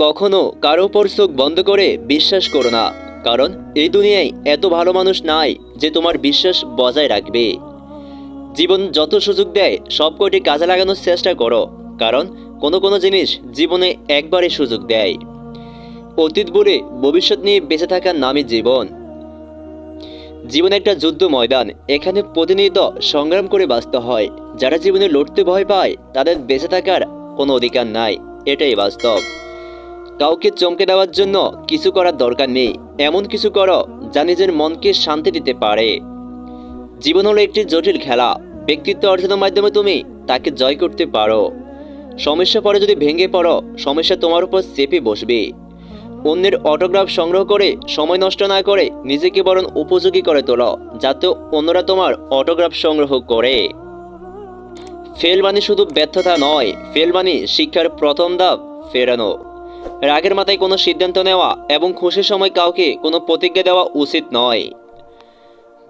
কখনো কারও উপর চোখ বন্ধ করে বিশ্বাস করো না। কারণ এই দুনিয়ায় এত ভালো মানুষ নাই যে তোমার বিশ্বাস বজায় রাখবে। জীবন যত সুযোগ দেয়, সব কয়টি কাজে লাগানোর চেষ্টা করো। কারণ কোনো কোনো জিনিস জীবনে একবারে সুযোগ দেয়। অতীত বলে ভবিষ্যৎ নিয়ে বেঁচে থাকার নামই জীবন। জীবন একটা যুদ্ধ ময়দান, এখানে প্রতিনিয়ত সংগ্রাম করে বাঁচতে হয়। যারা জীবনে লড়তে ভয় পায়, তাদের বেঁচে থাকার কোনো অধিকার নাই। এটাই বাস্তব। কাউকে চমকে দেওয়ার জন্য কিছু করার দরকার নেই। এমন কিছু করো যা নিজের মনকে শান্তি দিতে পারে। জীবন হলো একটি জটিল খেলা। ব্যক্তিত্ব অর্জনের মাধ্যমে তুমি তাকে জয় করতে পারো। সমস্যা পরে যদি ভেঙে পড়ো, সমস্যা তোমার উপর চেপে বসবে। অন্যের অটোগ্রাফ সংগ্রহ করে সময় নষ্ট না করে নিজেকে বরং উপযোগী করে তোলো, যাতে অন্যরা তোমার অটোগ্রাফ সংগ্রহ করে। ফেল মানে শুধু ব্যর্থতা নয় ফেল মানে শিক্ষার প্রথম ধাপ, ফেরানো। রাগের মাথায় কোনো সিদ্ধান্ত নেওয়া এবং খুশির সময় কাউকে কোনো প্রতিজ্ঞা দেওয়া উচিত নয়।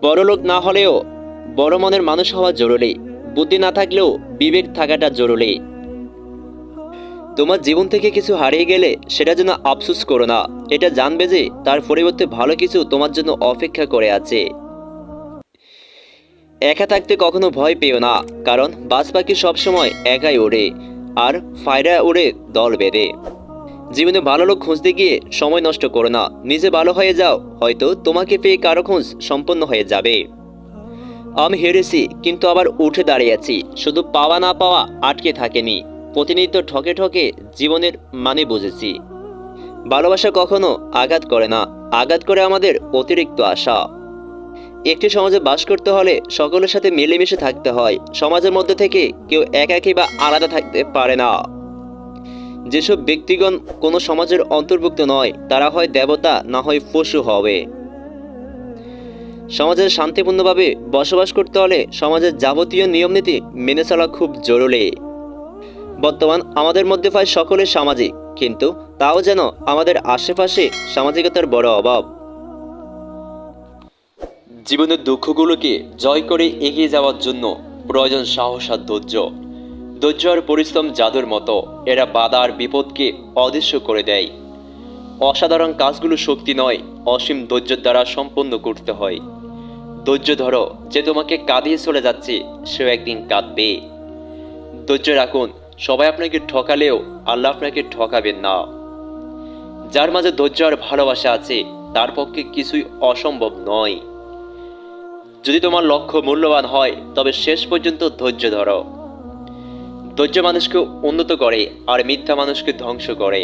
বড় লোক না হলেও বড় মনের মানুষ হওয়া জরুরি। বুদ্ধি না থাকলেও বিবেক থাকাটা জরুরি। তোমার জীবন থেকে কিছু হারিয়ে গেলে সেটা যেন আফসোস করো না। এটা জানবে যে তার পরিবর্তে ভালো কিছু তোমার জন্য অপেক্ষা করে আছে। একা থাকতে কখনো ভয় পেও না, কারণ বাজ পাখি সবসময় একাই ওড়ে, আর ফায়রা উড়ে দল বেঁধে। জীবনে ভালো লোক খুঁজতে গিয়ে সময় নষ্ট করো না। নিজে ভালো হয়ে যাও, হয়তো তোমাকে পেয়ে কারও খোঁজ সম্পন্ন হয়ে যাবে। আমি হেরেছি, কিন্তু আবার উঠে দাঁড়িয়েছি শুধু পাওয়া না পাওয়া আটকে থাকেনি। প্রতিনিয়ত ঠকে ঠকে জীবনের মানে বুঝেছি। ভালোবাসা কখনো আঘাত করে না। আঘাত করে আমাদের অতিরিক্ত আশা। একটি সমাজে বাস করতে হলে সকলের সাথে মিলেমিশে থাকতে হয়। সমাজের মধ্যে থেকে কেউ একাকী বা আলাদা থাকতে পারে না। যেসব ব্যক্তিগণ কোনো সমাজের অন্তর্ভুক্ত নয়, তারা হয় দেবতা, না হয় পশু হবে। সমাজের শান্তিপূর্ণভাবে বসবাস করতে হলে সমাজের যাবতীয় নিয়মনীতি মেনে চলা খুব জরুরি। বর্তমান আমাদের মধ্যে প্রায় সকলে সামাজিক, কিন্তু তাও যেন আমাদের আশেপাশে সামাজিকতার বড় অভাব। জীবনের দুঃখগুলোকে জয় করে এগিয়ে যাওয়ার জন্য প্রয়োজন সাহস আর ধৈর্য। ধৈর্য পরিশ্রম জাদুর মতো, এরা বাধা আর বিপদকে অদৃশ্য করে দেয়। অসাধারণ কাজগুলো শক্তি নয়, অসীম ধৈর্যের দ্বারা সম্পন্ন করতে হয়। ধৈর্য ধরো, যে তোমাকে কাঁদিয়ে চলে যাচ্ছে, সেও একদিন কাঁদবে। ধৈর্য রাখুন, সবাই আপনাকে ঠকালেও আল্লাহ আপনাকে ঠকাবেন না। যার মাঝে ধৈর্য আর ভালোবাসা আছে, তার পক্ষে কিছুই অসম্ভব নয়। যদি তোমার লক্ষ্য মূল্যবান হয়, তবে শেষ পর্যন্ত ধৈর্য ধরো। ধৈর্য মানুষকে উন্নত করে আর মিথ্যা মানুষকে ধ্বংস করে।